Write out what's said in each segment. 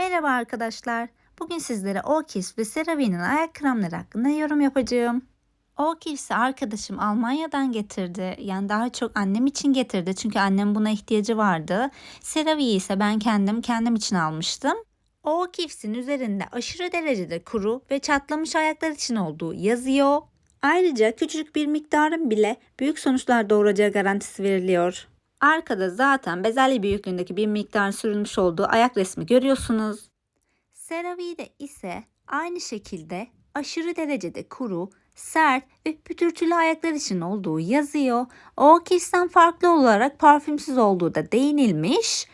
Merhaba arkadaşlar. Bugün sizlere Okis ve CeraVe'nin ayak kremleri hakkında yorum yapacağım. Okis'i arkadaşım Almanya'dan getirdi. Yani daha çok annem için getirdi. Çünkü annem buna ihtiyacı vardı. CeraVe'yi ise ben kendim kendim için almıştım. Okis'in üzerinde aşırı derecede kuru ve çatlamış ayaklar için olduğu yazıyor. Ayrıca küçük bir miktarın bile büyük sonuçlar doğuracağı garantisi veriliyor. Arkada zaten bezelye büyüklüğündeki bir miktar sürülmüş olduğu ayak resmi görüyorsunuz. CeraVe'de ise aynı şekilde aşırı derecede kuru, sert ve pütürtülü ayaklar için olduğu yazıyor. O kişiden farklı olarak parfümsüz olduğu da değinilmiş.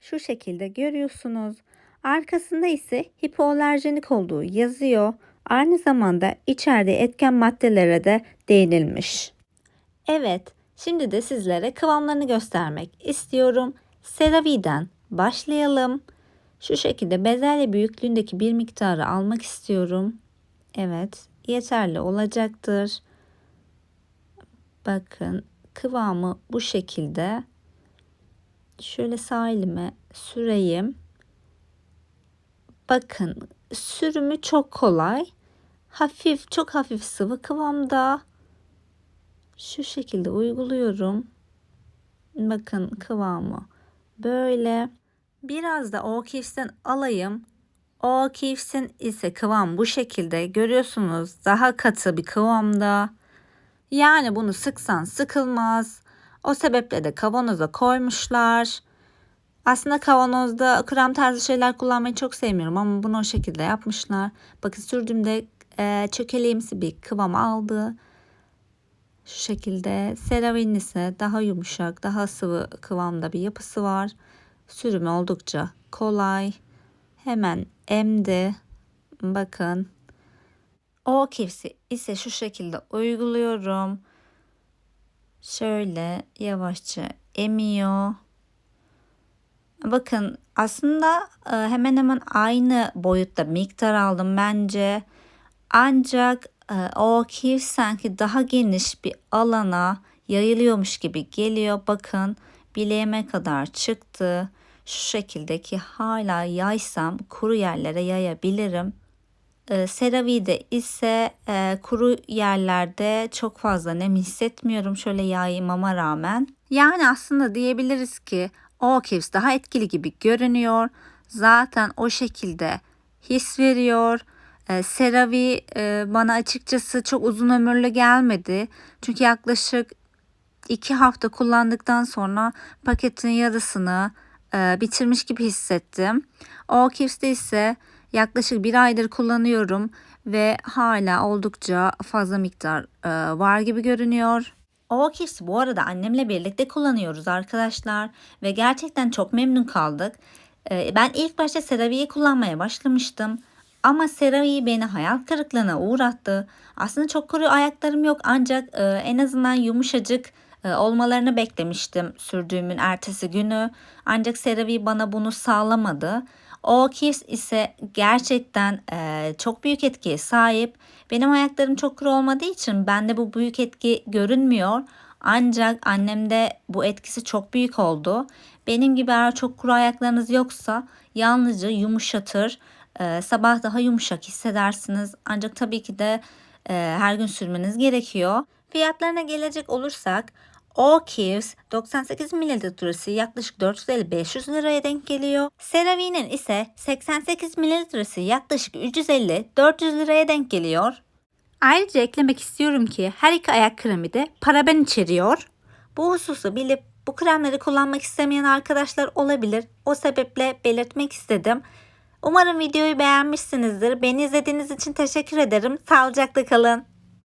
Şu şekilde görüyorsunuz. Arkasında ise hipoalerjenik olduğu yazıyor. Aynı zamanda içeride etken maddelere de değinilmiş. Evet, şimdi de sizlere kıvamlarını göstermek istiyorum. CeraVe'den başlayalım. Şu şekilde bezelye büyüklüğündeki bir miktarı almak istiyorum. Evet, yeterli olacaktır. Bakın kıvamı bu şekilde. Şöyle sağ elime süreyim. Bakın sürümü çok kolay. Hafif, çok hafif sıvı kıvamda. Şu şekilde uyguluyorum. Bakın kıvamı böyle. Biraz da O'Keeffe'den alayım. O'Keeffe'in ise kıvam bu şekilde. Görüyorsunuz daha katı bir kıvamda. Yani bunu sıksan sıkılmaz. O sebeple de kavanoza koymuşlar. Aslında kavanozda krem tarzı şeyler kullanmayı çok sevmiyorum ama bunu o şekilde yapmışlar. Bakın sürdüğümde e, çökeleğimsi bir kıvam aldı. Şu şekilde CeraVe'nin ise daha yumuşak, daha sıvı kıvamda bir yapısı var. Sürümü oldukça kolay. Hemen emdi. Bakın. O kipsi ise şu şekilde uyguluyorum. Şöyle yavaşça emiyor. Bakın aslında e, hemen hemen aynı boyutta miktar aldım bence. Ancak o kif sanki daha geniş bir alana yayılıyormuş gibi geliyor. Bakın bileğime kadar çıktı. Şu şekildeki hala yaysam kuru yerlere yayabilirim. E, CeraVe'de ise e, kuru yerlerde çok fazla nem hissetmiyorum şöyle yaymama rağmen. Yani aslında diyebiliriz ki O'Keeffe's daha etkili gibi görünüyor. Zaten o şekilde his veriyor. E, CeraVe e, bana açıkçası çok uzun ömürlü gelmedi. Çünkü yaklaşık iki hafta kullandıktan sonra paketin yarısını e, bitirmiş gibi hissettim. O'Keeffe'de ise yaklaşık bir aydır kullanıyorum ve hala oldukça fazla miktar e, var gibi görünüyor. O'Keeffe'i bu arada annemle birlikte kullanıyoruz arkadaşlar ve gerçekten çok memnun kaldık. E, ben ilk başta CeraVe'yi kullanmaya başlamıştım. Ama CeraVe beni hayal kırıklığına uğrattı. Aslında çok kuru ayaklarım yok ancak e, en azından yumuşacık e, olmalarını beklemiştim sürdüğümün ertesi günü. Ancak CeraVe bana bunu sağlamadı. O Kiss ise gerçekten e, çok büyük etkiye sahip. Benim ayaklarım çok kuru olmadığı için bende bu büyük etki görünmüyor. Ancak annemde bu etkisi çok büyük oldu. Benim gibi eğer çok kuru ayaklarınız yoksa yalnızca yumuşatır. E, sabah daha yumuşak hissedersiniz. Ancak tabii ki de e, her gün sürmeniz gerekiyor. Fiyatlarına gelecek olursak O'Keeffe's 98 mililitresi yaklaşık 450-500 liraya denk geliyor. CeraVe'nin ise 88 mililitresi yaklaşık 350-400 liraya denk geliyor. Ayrıca eklemek istiyorum ki her iki ayak kremi de paraben içeriyor. Bu hususu bilip bu kremleri kullanmak istemeyen arkadaşlar olabilir. O sebeple belirtmek istedim. Umarım videoyu beğenmişsinizdir. Beni izlediğiniz için teşekkür ederim. Sağlıcakla kalın.